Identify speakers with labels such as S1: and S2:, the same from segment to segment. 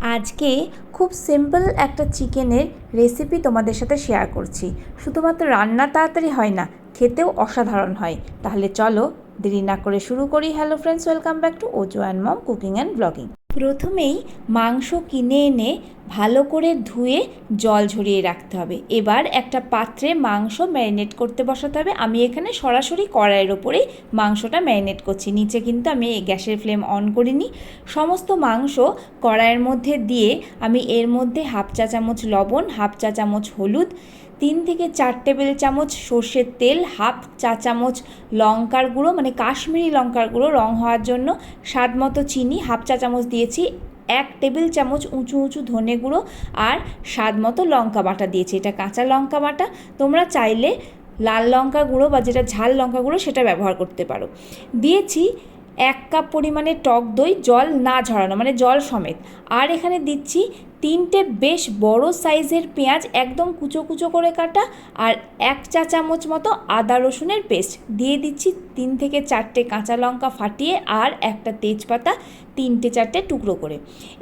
S1: আজকে খুব সিম্পল একটা চিকেনের রেসিপি তোমাদের সাথে শেয়ার করছি। শুধুমাত্র রান্না তাড়াতাড়ি হয় না, খেতেও অসাধারণ হয়। তাহলে চলো দেরি না করে শুরু করি। Hello friends welcome back to Ojo and mom cooking and blogging প্রথমেই মাংস কিনে এনে ভালো করে ধুয়ে জল ঝরিয়ে রাখতে হবে। এবার একটা পাত্রে মাংস ম্যারিনেট করতে বসাতে হবে। আমি এখানে সরাসরি কড়াইয়ের ওপরেই মাংসটা ম্যারিনেট করছি। নিচে কিন্তু আমি গ্যাসের ফ্লেম অন করিনি। সমস্ত মাংস কড়াইয়ের মধ্যে দিয়ে আমি এর মধ্যে হাফ চা চামচ লবণ, হাফ চা চামচ হলুদ তিন থেকে চার টেবিল চামচ সর্ষের তেল, হাফ চা চামচ লঙ্কার গুঁড়ো মানে কাশ্মীরি লঙ্কার গুঁড়ো রং হওয়ার জন্য স্বাদ মতো চিনি, হাফ চা চামচ দিয়েছি, এক টেবিল চামচ উঁচু উঁচু ধনে গুঁড়ো আর স্বাদ মতো লঙ্কা বাটা দিয়েছি। এটা কাঁচা লঙ্কা বাটা, তোমরা চাইলে লাল লঙ্কা গুঁড়ো বা যেটা ঝাল লঙ্কা গুঁড়ো সেটা ব্যবহার করতে পারো। দিয়েছি এক কাপ পরিমাণে টক দই, জল না ঝরানো মানে জল সমেত। আর এখানে দিচ্ছি তিনটে বেশ বড় সাইজের পেঁয়াজ একদম কুচো কুচো করে কাটা আর এক চা চামচ মতো আদা রসুনের পেস্ট। দিয়ে দিচ্ছি তিন থেকে চারটে কাঁচা লঙ্কা ফাটিয়ে আর একটা তেজপাতা তিনটে চারটে টুকরো করে।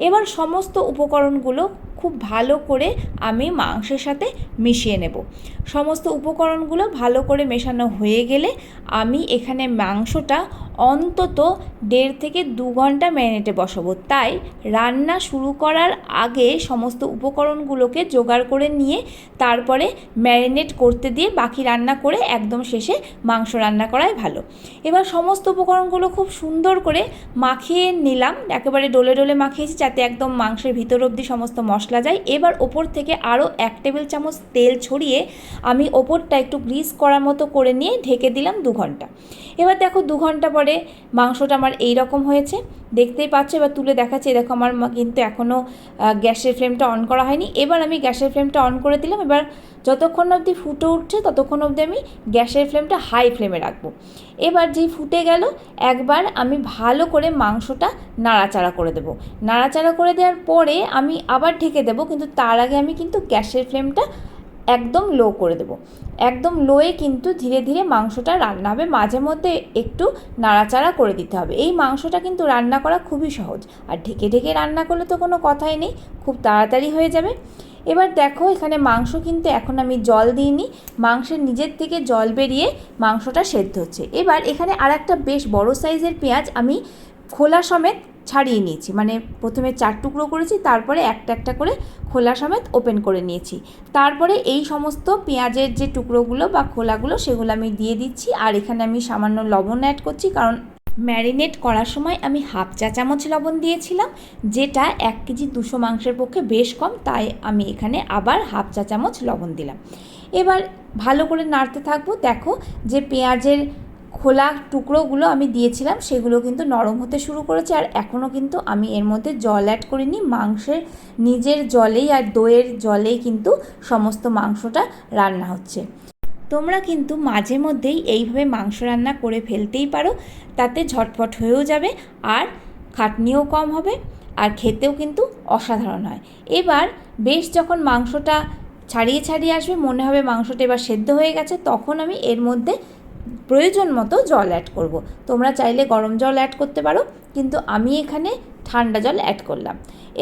S1: এবার সমস্ত উপকরণগুলো খুব ভালো করে আমি মাংসের সাথে মিশিয়ে নেব। সমস্ত উপকরণগুলো ভালো করে মেশানো হয়ে গেলে আমি এখানে মাংসটা অন্তত দেড় থেকে দু ঘণ্টা ম্যারিনেটে বসাবো। তাই রান্না শুরু করার আগে সমস্ত উপকরণগুলোকে জোগাড় করে নিয়ে তারপরে ম্যারিনেট করতে দিয়ে বাকি রান্না করে একদম শেষে মাংস রান্না করাই ভালো। এবার সমস্ত উপকরণগুলো খুব সুন্দর করে মাখিয়ে নিলাম। একেবারে ডোলে ডোলে মাখিয়েছি যাতে একদম মাংসের ভিতর অবধি সমস্ত মশলা যায়। এবার ওপর থেকে আরও এক টেবিল চামচ তেল ছড়িয়ে আমি ওপরটা একটু গ্রিস করার মতো করে নিয়ে ঢেকে দিলাম দু ঘণ্টা। এবার দেখো দু ঘণ্টা পরে মাংসটা আমার এই রকম হয়েছে। দেখতেই পাচ্ছ, এবার তুলে দেখাচ্ছে। দেখো আমার কিন্তু এখনও গ্যাসের ফ্লেমটা অন করা হয়নি। এবার আমি গ্যাসের ফ্লেমটা অন করে দিলাম। এবার যতক্ষণ অবধি ফুটে উঠছে, ততক্ষণ অবধি আমি গ্যাসের ফ্লেমটা হাই ফ্লেমে রাখব। এবার যেই ফুটে গেল, একবার আমি ভালো করে মাংসটা নাড়াচাড়া করে দেবো। নাড়াচাড়া করে দেওয়ার পরে আমি আবার ঢেকে দেবো, কিন্তু তার আগে আমি কিন্তু গ্যাসের ফ্লেমটা একদম লো করে দেবো। একদম লোয়ে কিন্তু ধীরে ধীরে মাংসটা রান্না হবে। মাঝে মধ্যে একটু নাড়াচাড়া করে দিতে হবে। এই মাংসটা কিন্তু রান্না করা খুবই সহজ। আর ঢেকে ঢেকে রান্না করলে তো কোনো কথাই নেই, খুব তাড়াতাড়ি হয়ে যাবে। এবার দেখো, এখানে মাংস কিন্তু এখন আমি জল দিইনি। মাংসের নিজের থেকে জল বেরিয়ে মাংসটা সেদ্ধ হচ্ছে। এবার এখানে আর একটা বেশ বড় সাইজের পেঁয়াজ আমি খোলা সমেত ছাড়িয়ে নিয়েছি। মানে প্রথমে চার টুকরো করেছি, তারপরে একটা একটা করে খোলা সমেত ওপেন করে নিয়েছি। তারপরে এই সমস্ত পেঁয়াজের যে টুকরোগুলো বা খোলাগুলো, সেগুলো আমি দিয়ে দিচ্ছি। আর এখানে আমি সামান্য লবণ অ্যাড করছি, কারণ ম্যারিনেট করার সময় আমি হাফ চা চামচ লবণ দিয়েছিলাম, যেটা এক কেজি দুশো মাংসের পক্ষে বেশ কম, তাই আমি এখানে আবার হাফ চা চামচ লবণ দিলাম। এবার ভালো করে নাড়তে থাকব। দেখো যে পেঁয়াজের খোলা টুকরোগুলো আমি দিয়েছিলাম, সেগুলো কিন্তু নরম হতে শুরু করেছে আর এখনও কিন্তু আমি এর মধ্যে জল অ্যাড করিনি। মাংসের নিজের জলেই আর দইয়ের জলেই কিন্তু সমস্ত মাংসটা রান্না হচ্ছে। তোমরা কিন্তু মাঝে মধ্যেই এইভাবে মাংস রান্না করে ফেলতেই পারো, তাতে ঝটপট হয়েও যাবে আর খাটনিও কম হবে আর খেতেও কিন্তু অসাধারণ হয়। এবার বেশ যখন মাংসটা ছাড়িয়ে ছাড়িয়ে আসবে, মনে হবে মাংসটা এবার সেদ্ধ হয়ে গেছে, তখন আমি এর মধ্যে প্রয়োজন মতো জল অ্যাড করব। তোমরা চাইলে গরম জল অ্যাড করতে পারো, কিন্তু আমি এখানে ঠান্ডা জল অ্যাড করলাম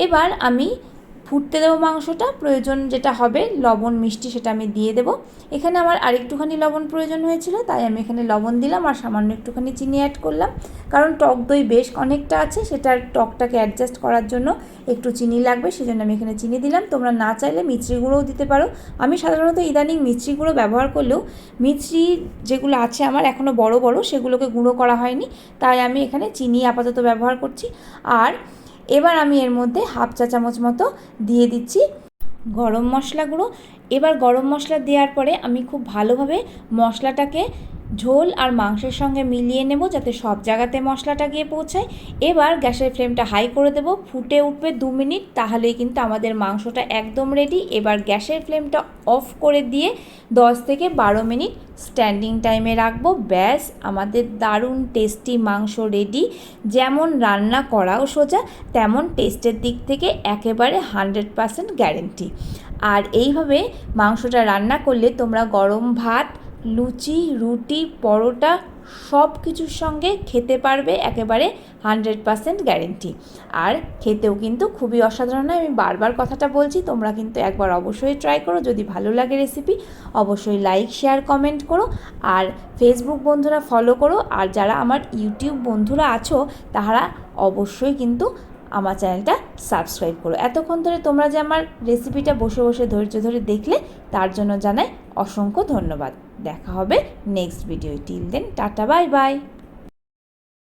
S1: এবার আমি ফুটতে দেবো মাংসটা, প্রয়োজন যেটা হবে লবণ, মিষ্টি সেটা আমি দিয়ে দেবো। এখানে আমার আরেকটুখানি লবণ প্রয়োজন হয়েছিল, তাই আমি এখানে লবণ দিলাম আর সামান্য একটুখানি চিনি অ্যাড করলাম। কারণ টক দই বেশ অনেকটা আছে, সেটার টকটাকে অ্যাডজাস্ট করার জন্য একটু চিনি লাগবে, সেজন্য আমি এখানে চিনি দিলাম। তোমরা না চাইলে মিছরি গুঁড়োও দিতে পারো। আমি সাধারণত ইদানিং মিছরি গুঁড়ো ব্যবহার করলেও মিছরি যেগুলো আছে আমার এখনও বড় বড়, সেগুলোকে গুঁড়ো করা হয়নি, তাই আমি এখানে চিনি আপাতত ব্যবহার করছি। আর এবার আমি এর মধ্যে হাফ চা চামচ মতো দিয়ে দিচ্ছি গরম মশলাগুলো এবার গরম মশলা দেওয়ার পরে আমি খুব ভালোভাবে মশলাটাকে ঝোল আর মাংসের সঙ্গে মিলিয়ে নেব যাতে সব জায়গাতে মশলাটা গিয়ে পৌঁছায়। এবার গ্যাসের ফ্লেমটা হাই করে দেব। ফুটে উঠবে দু মিনিট, তাহলেই কিন্তু আমাদের মাংসটা একদম রেডি এবার গ্যাসের ফ্লেমটা অফ করে দিয়ে দশ থেকে বারো মিনিট স্ট্যান্ডিং টাইমে রাখব। ব্যাস, আমাদের দারুণ টেস্টি মাংস রেডি যেমন রান্না করাও সোজা, তেমন টেস্টের দিক থেকে একেবারে হান্ড্রেড পারসেন্ট গ্যারেন্টি আর এইভাবে মাংসটা রান্না করলে তোমরা গরম ভাত লুচি, রুটি, পরোটা সব কিছুর সঙ্গে খেতে পারবে একেবারে হান্ড্রেড পারসেন্ট গ্যারেন্টি। আর খেতেও কিন্তু খুবই অসাধারণ আমি বারবার কথাটা বলছি, তোমরা কিন্তু একবার অবশ্যই ট্রাই করো, যদি ভালো লাগে রেসিপি অবশ্যই লাইক শেয়ার কমেন্ট করো, আর ফেসবুক বন্ধুরা ফলো করো, আর যারা আমার ইউটিউব বন্ধুরা আছো তারা অবশ্যই কিন্তু আমার চ্যানেলটা সাবস্ক্রাইব করো। এতক্ষণ ধরে তোমরা যে আমার রেসিপিটা বসে বসে ধৈর্য ধরে দেখলে, তার জন্য জানাই অসংখ্য ধন্যবাদ। দেখা হবে next video till then tata bye bye